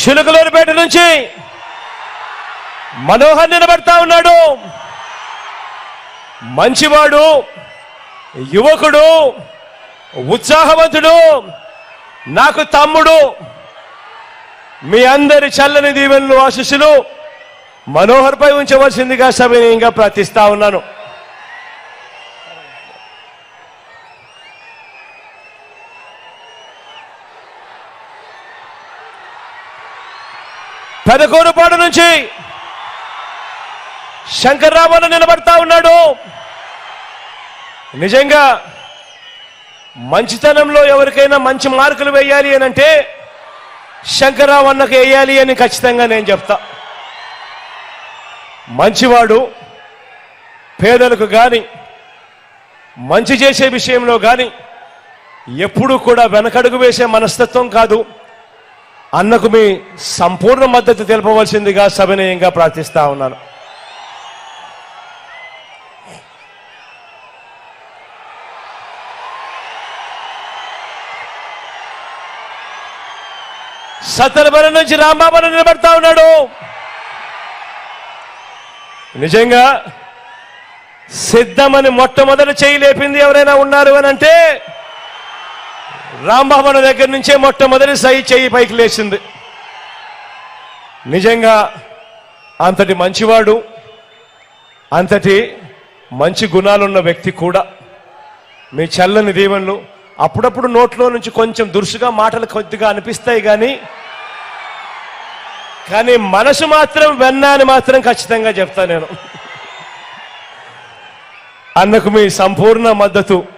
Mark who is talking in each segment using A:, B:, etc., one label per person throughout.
A: చిలుకలూరుపేట నుంచి మనోహర్ నిలబడతా ఉన్నాడు. మంచివాడు యువకుడు ఉత్సాహవంతుడు నాకు తమ్ముడు. మీ అందరి చల్లని దీవెనలు ఆశీస్సులు మనోహర్ పై ఉంచవలసిందిగా సమయంగా ప్రార్థిస్తా ఉన్నాను. పెదకూరుపాడు నుంచి శంకర్రామన్ నిలబడతా ఉన్నాడు. నిజంగా మంచితనంలో ఎవరికైనా మంచి మార్కులు వేయాలి అని అంటే శంకర్రావు అన్నకు వేయాలి అని ఖచ్చితంగా నేను చెప్తా. మంచివాడు పేదలకు కానీ మంచి చేసే విషయంలో కానీ ఎప్పుడూ కూడా వెనకడుగు వేసే మనస్తత్వం కాదు. అన్నకు మీ సంపూర్ణ మద్దతు తెలపవలసిందిగా సవినయంగా ప్రార్థిస్తా ఉన్నాను. సత్తరబలం నుంచి రాంబాబును నిలబడతా ఉన్నాడు. నిజంగా సిద్ధమని మొట్టమొదటి చేయి లేపింది ఎవరైనా ఉన్నారు అని అంటే రాంబాబు దగ్గర నుంచే మొట్టమొదటి సై చెయ్యి పైకి లేచింది. నిజంగా అంతటి మంచివాడు అంతటి మంచి గుణాలున్న వ్యక్తి కూడా. మీ చల్లని దీవెనలు అప్పుడప్పుడు నోట్లో నుంచి కొంచెం దురుసుగా మాటలు కొద్దిగా అనిపిస్తాయి కానీ కానీ మనసు మాత్రం వెన్న అని మాత్రం ఖచ్చితంగా చెప్తా నేను. అన్నకు మీ సంపూర్ణ మద్దతు.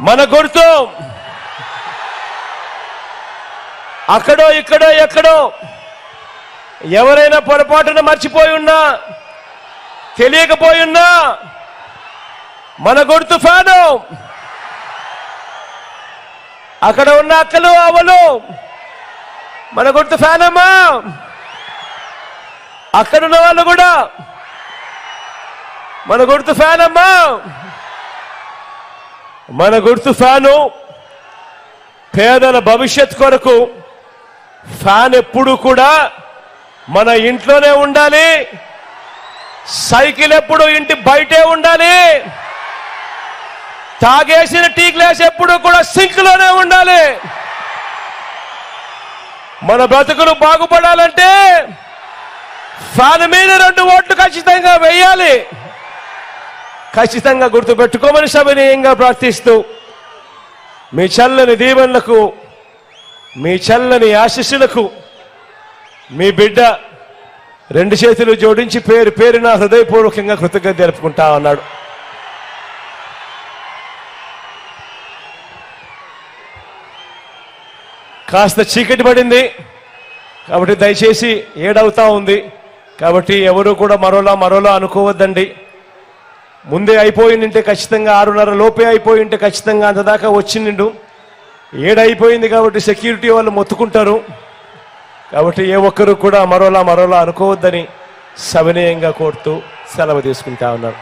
A: మన గుర్తు. అక్కడో ఇక్కడో ఎక్కడో ఎవరైనా పొరపాటున మర్చిపోయి ఉన్నా తెలియకపోయి ఉన్నా మన గుర్తు ఫ్యాను అక్కడ ఉన్న అక్కలు అవలు మన గుర్తు ఫ్యానమ్మా. అక్కడున్న వాళ్ళు కూడా మన గుర్తు ఫ్యానమ్మా. మన గుర్తు ఫ్యాను. పేదల భవిష్యత్ కొరకు ఫ్యాన్ ఎప్పుడు కూడా మన ఇంట్లోనే ఉండాలి. సైకిల్ ఎప్పుడు ఇంటి బయటే ఉండాలి. తాగేసిన టీ గ్లాస్ ఎప్పుడు కూడా సింక్లోనే ఉండాలి. మన బ్రతుకులు బాగుపడాలంటే ఫ్యాన్ మీద రెండు ఓట్లు ఖచ్చితంగా వేయాలి. ఖచ్చితంగా గుర్తుపెట్టుకోమని సవినీయంగా ప్రార్థిస్తూ మీ చల్లని దీవెనలకు మీ చల్లని ఆశీస్సులకు మీ బిడ్డ రెండు చేతులు జోడించి పేరు పేరు నా హృదయపూర్వకంగా కృతజ్ఞత జరుపుకుంటా అన్నాడు కాస్త చీకటి పడింది. కాబట్టి దయచేసి ఏడవుతా ఉంది. కాబట్టి ఎవరు కూడా మరోలా మరోలా అనుకోవద్దండి. ముందే అయిపోయిందంటే ఖచ్చితంగా ఆరున్నర లోపే అయిపోయింటే ఖచ్చితంగా అంతదాకా వచ్చిండు. ఏడైపోయింది కాబట్టి సెక్యూరిటీ వాళ్ళు మొత్తుకుంటారు. కాబట్టి ఏ ఒక్కరు కూడా మరోలా మరోలా అనుకోవద్దని సవినయంగా కోరుతూ సెలవు తీసుకుంటా ఉన్నారు.